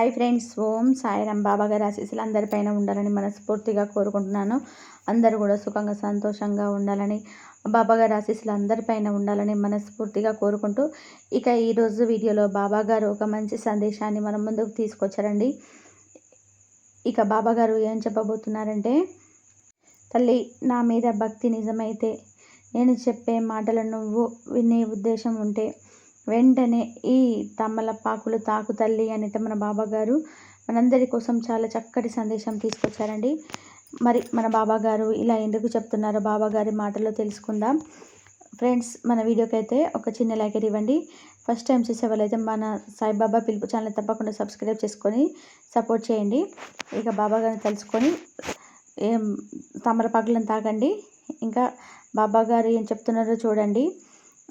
Hi friends. ఓం సాయిరామ్ బాబా గారి ఆశీస్సులు అందరిపైన ఉండాలని మనస్ఫూర్తిగా కోరుకుంటున్నాను. అందరూ కూడా సుఖంగా సంతోషంగా ఉండాలని బాబా గారి ఆశీస్సులు అందరిపైన ఉండాలని మనస్ఫూర్తిగా కోరుకుంటూ ఇక ఈరోజు వీడియోలో బాబా గారు ఒక మంచి సందేశాన్ని మనం ముందుకు తీసుకొచ్చారండి. ఇక బాబా గారు ఏం చెప్పబోతున్నారంటే తల్లి నా మీద భక్తి నిజమైతే నేను చెప్పే మాటలు నువ్వు వినే ఉద్దేశం ఉంటే వెంటనే ఈ తమలపాకులు తాకు తల్లి అనేట మన బాబాగారు మనందరి కోసం చాలా చక్కటి సందేశం తీసుకొచ్చారండి. మరి మన బాబాగారు ఇలా ఎందుకు చెప్తున్నారో బాబాగారి మాటలో తెలుసుకుందాం. ఫ్రెండ్స్ మన వీడియోకి అయితే ఒక చిన్న లైక్ ఇవ్వండి. ఫస్ట్ టైం చూసే వాళ్ళైతే మన సాయిబాబా పిలుపు ఛానల్ తప్పకుండా సబ్స్క్రైబ్ చేసుకొని సపోర్ట్ చేయండి. ఇక బాబాగారిని తెలుసుకొని ఏం తమలపాకులను తాగండి ఇంకా బాబా గారు ఏం చెప్తున్నారో చూడండి.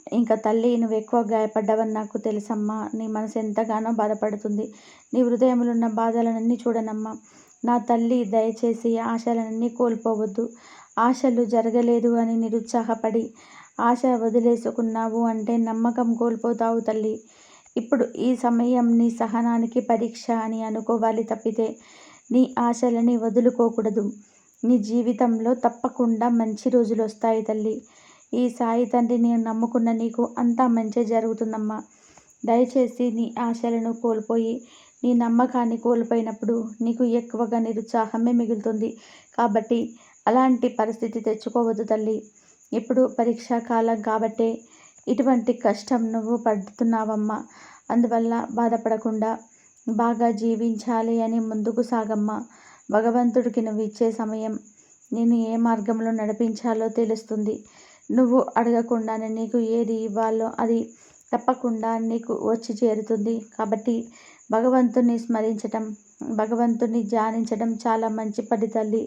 ఇంకా తల్లి నువ్వు ఎక్కువ గాయపడ్డావని నాకు తెలుసమ్మా. నీ మనసు ఎంతగానో బాధపడుతుంది. నీ హృదయంలో ఉన్న బాధలనన్నీ చూడనమ్మా. నా తల్లి దయచేసి ఆశలనన్నీ కోల్పోవద్దు. ఆశలు జరగలేదు అని నిరుత్సాహపడి ఆశ వదిలేసుకున్నావు అంటే నమ్మకం కోల్పోతావు తల్లి. ఇప్పుడు ఈ సమయం నీ సహనానికి పరీక్ష అని అనుకోవాలి తప్పితే నీ ఆశలని వదులుకోకూడదు. నీ జీవితంలో తప్పకుండా మంచి రోజులు వస్తాయి తల్లి. ఈ సాయి తండ్రి నేను నమ్ముకున్న నీకు అంతా మంచి జరుగుతుందమ్మా. దయచేసి నీ ఆశలను కోల్పోయి నీ నమ్మకాన్ని కోల్పోయినప్పుడు నీకు ఎక్కువగా నిరుత్సాహమే మిగులుతుంది. కాబట్టి అలాంటి పరిస్థితి తెచ్చుకోవద్దు తల్లి. ఇప్పుడు పరీక్షా కాలం కాబట్టే ఇటువంటి కష్టం నువ్వు పడుతున్నావమ్మా. అందువల్ల బాధపడకుండా బాగా జీవించాలి అని ముందుకు సాగమ్మా. భగవంతుడికి నువ్వు ఇచ్చే సమయం నేను ఏ మార్గంలో నడిపించాలో తెలుస్తుంది. నువ్వు అడగకుండానే నీకు ఏది ఇవ్వాలో అది తప్పకుండా నీకు వచ్చి చేరుతుంది. కాబట్టి భగవంతుని స్మరించటం భగవంతుని ధ్యానించడం చాలా మంచి పడి తల్లి.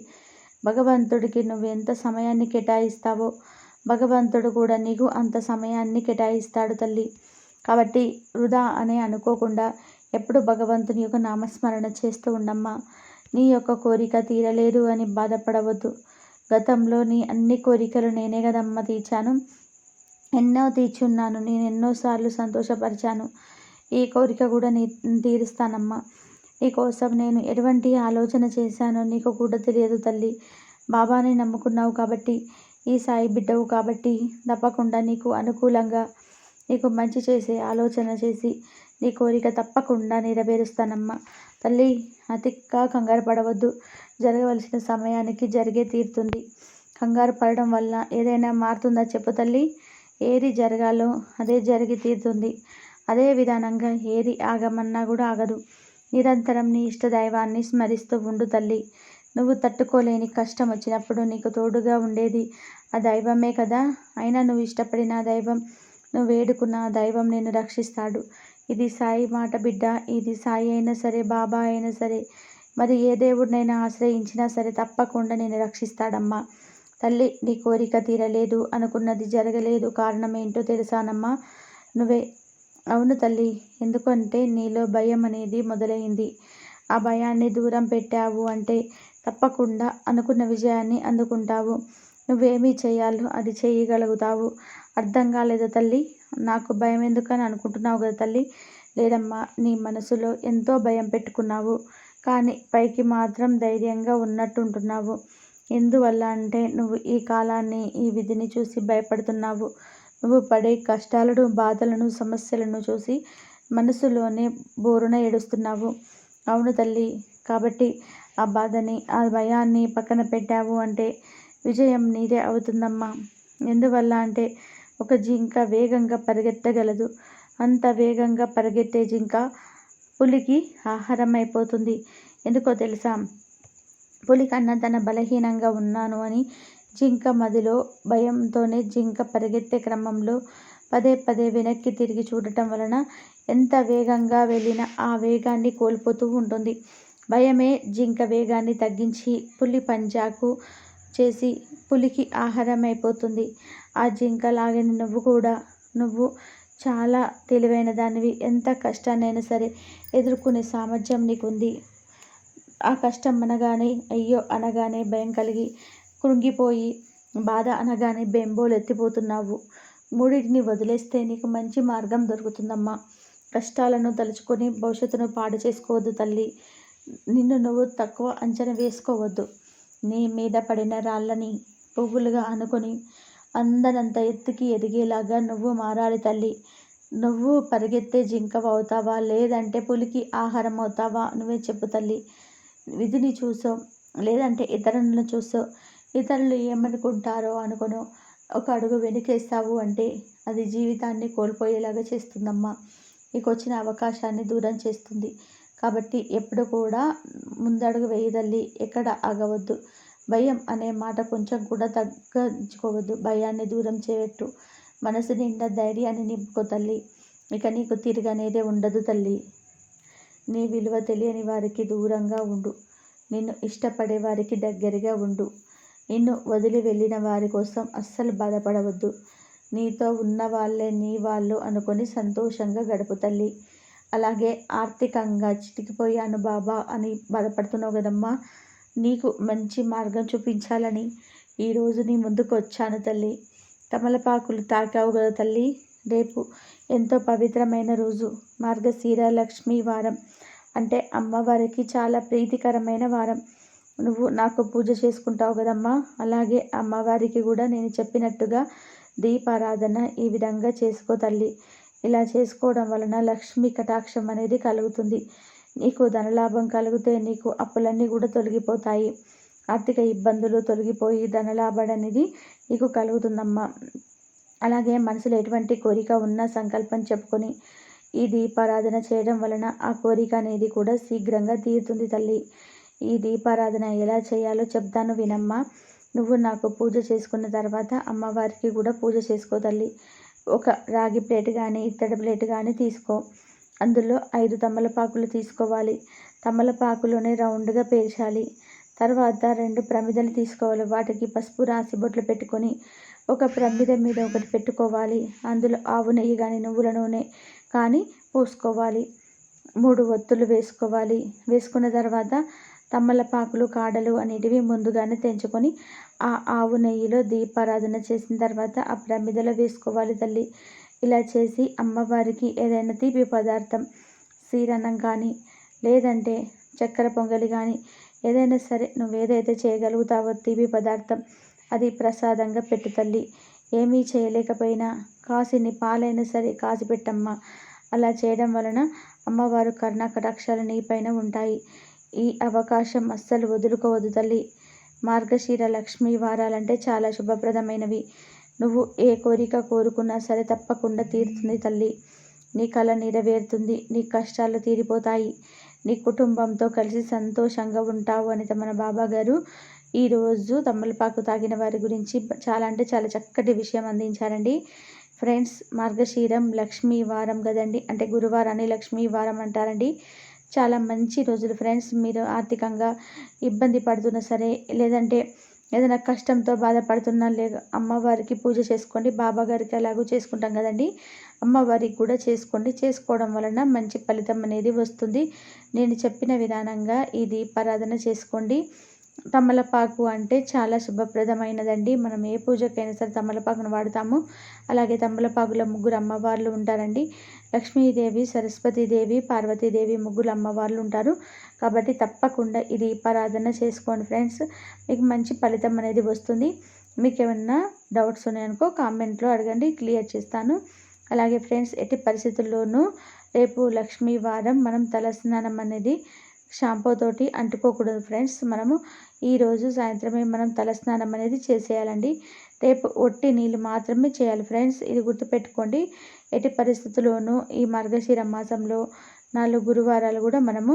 భగవంతుడికి నువ్వు ఎంత సమయాన్ని కేటాయిస్తావో భగవంతుడు కూడా నీకు అంత సమయాన్ని కేటాయిస్తాడు తల్లి. కాబట్టి వృధా అనే అనుకోకుండా ఎప్పుడు భగవంతుని యొక్క నామస్మరణ చేస్తూ ఉండమ్మా. నీ యొక్క కోరిక తీరలేదు అని బాధపడవద్దు. గతంలో నీ అన్ని కోరికలు నేనే కదమ్మ తీర్చాను. ఎన్నో తీర్చున్నాను నేను ఎన్నోసార్లు సంతోషపరిచాను. ఈ కోరిక కూడా నీ తీరుస్తానమ్మా. నీకోసం నేను ఎటువంటి ఆలోచన చేశానో నీకు కూడా తెలియదు తల్లి. బాబాని నమ్ముకున్నావు కాబట్టి ఈ సాయి బిడ్డవు కాబట్టి తప్పకుండా నీకు అనుకూలంగా నీకు మంచి చేసే ఆలోచన చేసి నీ కోరిక తప్పకుండా నెరవేరుస్తానమ్మా. తల్లి అతిగా కంగారు పడవద్దు. జరగవలసిన సమయానికి జరిగే తీరుతుంది. కంగారు పడడం వల్ల ఏదైనా మారుతుందా చెప్పు తల్లి. ఏది జరగాలో అదే జరిగి తీరుతుంది. అదే విధానంగా ఏది ఆగమన్నా కూడా ఆగదు. నిరంతరం నీ ఇష్ట దైవాన్ని స్మరిస్తూ ఉండు తల్లి. నువ్వు తట్టుకోలేని కష్టం వచ్చినప్పుడు నీకు తోడుగా ఉండేది ఆ దైవమే కదా. అయినా నువ్వు ఇష్టపడిన దైవం నువ్వు వేడుకున్న దైవం నిన్ను రక్షిస్తాడు. ఇది సాయి మాట బిడ్డ. ఇది సాయి అయినా సరే బాబా అయినా సరే. మరి ఏ దేవుడినైనా ఆశ్రయించినా సరే తప్పకుండా నేను రక్షిస్తాడమ్మా. తల్లి నీ కోరిక తీరలేదు అనుకున్నది జరగలేదు. కారణం ఏంటో తెలుసానమ్మా నువ్వే. అవును తల్లి ఎందుకంటే నీలో భయం అనేది మొదలైంది. ఆ భయాన్ని దూరం పెట్టావు అంటే తప్పకుండా అనుకున్న విజయాన్ని అందుకుంటావు. నువ్వేమీ చేయాలో అది చేయగలుగుతావు. అర్థం కాలేదు తల్లి? నాకు భయం ఎందుకని అనుకుంటున్నావు కదా తల్లి? లేదమ్మా నీ మనసులో ఎంతో భయం పెట్టుకున్నావు. కానీ పైకి మాత్రం ధైర్యంగా ఉన్నట్టుంటున్నావు. ఎందువల్ల అంటే నువ్వు ఈ కాలాన్ని ఈ విధిని చూసి భయపడుతున్నావు. నువ్వు పడే కష్టాలను బాధలను సమస్యలను చూసి మనసులోనే బోరున ఏడుస్తున్నావు. అవును తల్లి కాబట్టి ఆ బాధని ఆ భయాన్ని పక్కన పెట్టావు అంటే విజయం నీదే అవుతుందమ్మా. ఎందువల్ల అంటే ఒక జింక వేగంగా పరిగెత్తగలదు. అంత వేగంగా పరిగెత్తే జింక పులికి ఆహారం అయిపోతుంది ఎందుకో తెలుసా? పులి కన్నా తన బలహీనంగా ఉన్నాను అని జింక మదిలో భయంతోనే జింక పరిగెత్తే క్రమంలో పదే పదే వెనక్కి తిరిగి చూడటం వలన ఎంత వేగంగా వెళ్ళిన ఆ వేగాన్ని కోల్పోతూ ఉంటుంది. భయమే జింక వేగాన్ని తగ్గించి పులి పంజాకు చేసి పులికి ఆహారం అయిపోతుంది ఆ జింక లాగని నువ్వు కూడా. నువ్వు చాలా తెలివైన దానివి. ఎంత కష్టాన్నైనా సరే ఎదుర్కొనే సామర్థ్యం నీకుంది. ఆ కష్టం అనగానే అయ్యో అనగానే భయం కలిగి కృంగిపోయి బాధ అనగానే బెంబోలు ఎత్తిపోతున్నావు. మూడింటిని వదిలేస్తే నీకు మంచి మార్గం దొరుకుతుందమ్మా. కష్టాలను తలుచుకొని భవిష్యత్తును పాడు చేసుకోవద్దు తల్లి. నిన్ను నువ్వు తక్కువ అంచనా వేసుకోవద్దు. నీ మీద పడిన రాళ్ళని పువ్వులుగా అనుకొని అందనంత ఎత్తుకి ఎదిగేలాగా నువ్వు మారాలి తల్లి. నువ్వు పరిగెత్తే జింకవ అవుతావా లేదంటే పులికి ఆహారం అవుతావా నువ్వే చెప్పు తల్లి. విధిని చూసో. లేదంటే ఇతరులను చూసో. ఇతరులు ఏమనుకుంటారో అనుకును ఒక అడుగు వెనుకేస్తావు అంటే అది జీవితాన్ని కోల్పోయేలాగా చేస్తుందమ్మా. నీకు వచ్చిన అవకాశాన్ని దూరం చేస్తుంది. కాబట్టి ఎప్పుడు కూడా ముందడుగు వేయదల్లి ఎక్కడ ఆగవద్దు. భయం అనే మాట కొంచెం కూడా తగ్గించుకోవద్దు. భయాన్ని దూరం చేయట్టు మనసు నిండా ధైర్యాన్ని నింపుకో తల్లి. ఇక నీకు తిరగనేదే ఉండదు తల్లి. నీ విలువ తెలియని వారికి దూరంగా ఉండు. నిన్ను ఇష్టపడే వారికి దగ్గరగా ఉండు. నిన్ను వదిలి వెళ్ళిన వారి కోసం అస్సలు బాధపడవద్దు. నీతో ఉన్న వాళ్ళే నీ వాళ్ళు అనుకొని సంతోషంగా గడుపు తల్లి. అలాగే ఆర్థికంగా చితికిపోయాను బాబా అని బాధపడుతున్నావు కదమ్మా. నీకు మంచి మార్గం చూపించాలని ఈరోజు నీ ముందుకు వచ్చాను తల్లి. తమలపాకులు తాకావు కదా తల్లి. రేపు ఎంతో పవిత్రమైన రోజు. మార్గశీర లక్ష్మీ వారం అంటే అమ్మవారికి చాలా ప్రీతికరమైన వారం. నువ్వు నాకు పూజ చేసుకుంటావు కదమ్మా. అలాగే అమ్మవారికి కూడా నేను చెప్పినట్టుగా దీపారాధన ఈ విధంగా చేసుకో తల్లి. ఇలా చేసుకోవడం వలన లక్ష్మీ కటాక్షం అనేది కలుగుతుంది. నీకు ధనలాభం కలిగితే నీకు అప్పులన్నీ కూడా తొలగిపోతాయి. ఆర్థిక ఇబ్బందులు తొలగిపోయి ధనలాభం అనేది నీకు కలుగుతుందమ్మా. అలాగే మనసులో ఎటువంటి కోరిక ఉన్నా సంకల్పం చెప్పుకొని ఈ దీపారాధన చేయడం వలన ఆ కోరిక అనేది కూడా శీఘ్రంగా తీరుతుంది తల్లి. ఈ దీపారాధన ఎలా చేయాలో చెప్తాను వినమ్మా. నువ్వు నాకు పూజ చేసుకున్న తర్వాత అమ్మవారికి కూడా పూజ చేసుకో తల్లి. ఒక రాగి ప్లేట్ కానీ ఇత్తడి ప్లేట్ కానీ తీసుకో. అందులో ఐదు తమలపాకులు తీసుకోవాలి. తమలపాకులోనే రౌండ్గా పేర్చాలి తర్వాత రెండు ప్రమిదలు తీసుకోవాలి. వాటికి పసుపు రాసి బొట్లు పెట్టుకొని ఒక ప్రమిద మీద ఒకటి పెట్టుకోవాలి. అందులో ఆవు నెయ్యి కానీ నువ్వుల నూనె కానీ పోసుకోవాలి. మూడు ఒత్తులు వేసుకోవాలి. వేసుకున్న తర్వాత తమ్మలపాకులు కాడలు అనేటివి ముందుగానే తెంచుకొని ఆ ఆవు నెయ్యిలో దీపారాధన చేసిన తర్వాత ఆ ప్రమిదలో వేసుకోవాలి తల్లి. ఇలా చేసి అమ్మవారికి ఏదైనా తీపి పదార్థం సీరన్నం కానీ లేదంటే చక్కెర పొంగలి కానీ ఏదైనా సరే నువ్వు ఏదైతే చేయగలుగుతావో తీపి పదార్థం అది ప్రసాదంగా పెట్టు తల్లి. ఏమీ చేయలేకపోయినా కాసిని పాలైనా సరే కాసి పెట్టమ్మా. అలా చేయడం వలన అమ్మవారు కరుణాకటాక్షాలు నీపైన ఉంటాయి. ఈ అవకాశం అస్సలు వదులుకోవద్దు తల్లి. మార్గశీర లక్ష్మి వారాలంటే చాలా శుభప్రదమైనవి. నువ్వు ఏ కోరిక కోరుకున్నా సరే తప్పకుండా తీరుతుంది తల్లి. నీ కళ నెరవేరుతుంది నీ కష్టాలు తీరిపోతాయి. నీ కుటుంబంతో కలిసి సంతోషంగా ఉంటావు అని మన బాబా గారు ఈరోజు తమ్మలపాకు తాగిన వారి గురించి చాలా అంటే చాలా చక్కటి విషయం అందించారండి. ఫ్రెండ్స్ మార్గశీరం లక్ష్మీ వారం కదండి. అంటే గురువారాన్ని లక్ష్మీ వారం అంటారండి. చాలా మంచి రోజులు ఫ్రెండ్స్. మీరు ఆర్థికంగా ఇబ్బంది పడుతున్నా సరే లేదంటే ఏదైనా కష్టంతో బాధపడుతున్నా లే అమ్మవారికి పూజ చేసుకోండి. బాబా గారికి చేసుకుంటాం కదండి. అమ్మవారికి కూడా చేసుకోండి. చేసుకోవడం వలన మంచి ఫలితం అనేది వస్తుంది. నేను చెప్పిన విధానంగా ఈ దీపారాధన చేసుకోండి. తమలపాకు అంటే చాలా శుభప్రదమైనదండి. మనం ఏ పూజకైనా సరే తమలపాకును వాడతాము. అలాగే తమలపాకులో ముగ్గురు అమ్మవార్లు ఉంటారండి. లక్ష్మీదేవి సరస్వతీదేవి పార్వతీదేవి ముగ్గురు అమ్మవార్లు ఉంటారు. కాబట్టి తప్పకుండా ఇది దీపారాధన చేసుకోండి ఫ్రెండ్స్. మీకు మంచి ఫలితం అనేది వస్తుంది. మీకు ఏమన్నా డౌట్స్ ఉన్నాయనుకో కామెంట్లో అడగండి. క్లియర్ చేస్తాను. అలాగే ఫ్రెండ్స్ ఎట్టి పరిస్థితుల్లోనూ రేపు లక్ష్మీ వారం మనం తలస్నానం అనేది షాంపూ తోటి అంటుకోకూడదు ఫ్రెండ్స్. మనము ఈరోజు సాయంత్రమే మనం తలస్నానం అనేది చేసేయాలండి. రేపు ఒట్టి నీళ్ళు మాత్రమే చేయాలి ఫ్రెండ్స్. ఇది గుర్తుపెట్టుకోండి. ఎట్టి పరిస్థితుల్లోనూ ఈ మార్గశీర మాసంలో నాలుగు గురువారాలు కూడా మనము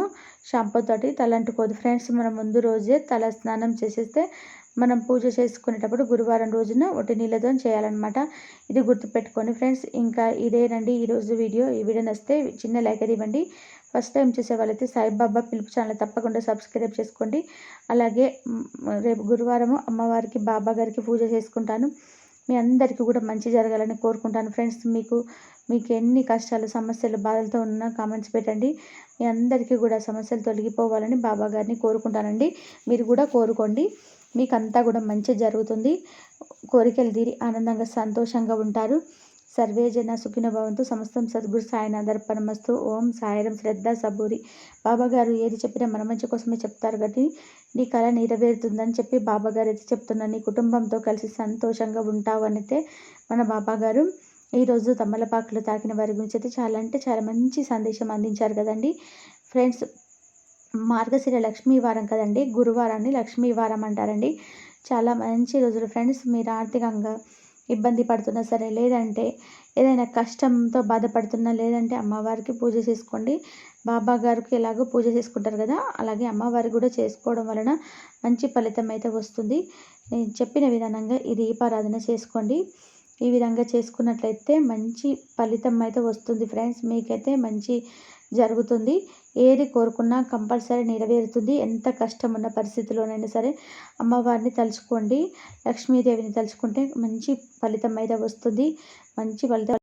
షాంపూ తోటి తలంటుకోదు ఫ్రెండ్స్. మనం ముందు రోజే తల స్నానం చేసేస్తే మనం పూజ చేసుకునేటప్పుడు గురువారం రోజున ఒట్టి నీళ్ళతో చేయాలన్నమాట. ఇది గుర్తుపెట్టుకోండి ఫ్రెండ్స్. ఇంకా ఇదేనండి ఈరోజు వీడియో. ఈ వీడియో నచ్చితే చిన్న లైక్ అది ఇవ్వండి. ఫస్ట్ టైం చూసే వాళ్ళైతే సాయిబాబా పిలుపు ఛానల్ తప్పకుండా సబ్స్క్రైబ్ చేసుకోండి. అలాగే రేపు గురువారము అమ్మవారికి బాబా గారికి పూజ చేసుకుంటాను. మీ అందరికీ కూడా మంచి జరగాలని కోరుకుంటాను. ఫ్రెండ్స్ మీకు మీకు ఎన్ని కష్టాలు సమస్యలు బాధలతో ఉన్నా కామెంట్స్ పెట్టండి. మీ అందరికీ కూడా సమస్యలు తొలగిపోవాలని బాబా గారిని కోరుకుంటానండి. మీరు కూడా కోరుకోండి. మీకంతా కూడా మంచి జరుగుతుంది. కోరికలు తీరి ఆనందంగా సంతోషంగా ఉంటారు. సర్వే జన భవంతు సమస్తం సద్గురు సాయినాథ్ ఓం సాయిరం శ్రద్ధ సబూరి. బాబాగారు ఏది చెప్పినా మన మంచి కోసమే చెప్తారు కాబట్టి నీ కళ నెరవేరుతుందని చెప్పి బాబాగారు అయితే చెప్తున్నారు నీ కుటుంబంతో కలిసి సంతోషంగా ఉంటావు అయితే మన బాబాగారు ఈరోజు తమలపాకులు తాకిన వారి గురించి అయితే చాలా అంటే చాలా మంచి సందేశం అందించారు కదండి. ఫ్రెండ్స్ మార్గశిర లక్ష్మీ వారం కదండి. గురువారాన్ని లక్ష్మీ వారం అంటారండి. చాలా మంచి రోజులు ఫ్రెండ్స్ మీరు ఆర్థికంగా ఇబ్బంది పడుతున్నా సరే లేదంటే ఏదైనా కష్టంతో బాధపడుతున్నా లేదంటే అమ్మవారికి పూజ చేసుకోండి. బాబా గారికి ఎలాగో పూజ చేసుకుంటారు కదా అలాగే అమ్మవారికి కూడా చేసుకోవడం వలన మంచి ఫలితం అయితే వస్తుంది. నేను చెప్పిన విధానంగా ఈ దీపారాధన చేసుకోండి. ఈ విధంగా చేసుకున్నట్లయితే మంచి ఫలితం అయితే వస్తుంది ఫ్రెండ్స్. మీకైతే మంచి జరుగుతుంది. ఏది కోరుకున్నా కంపల్సరీ నెరవేరుతుంది. ఎంత కష్టం ఉన్న పరిస్థితిలోనైనా సరే అమ్మవారిని తలుచుకోండి. లక్ష్మీదేవిని తలుచుకుంటే మంచి ఫలితం అయితే వస్తుంది. మంచి ఫలితం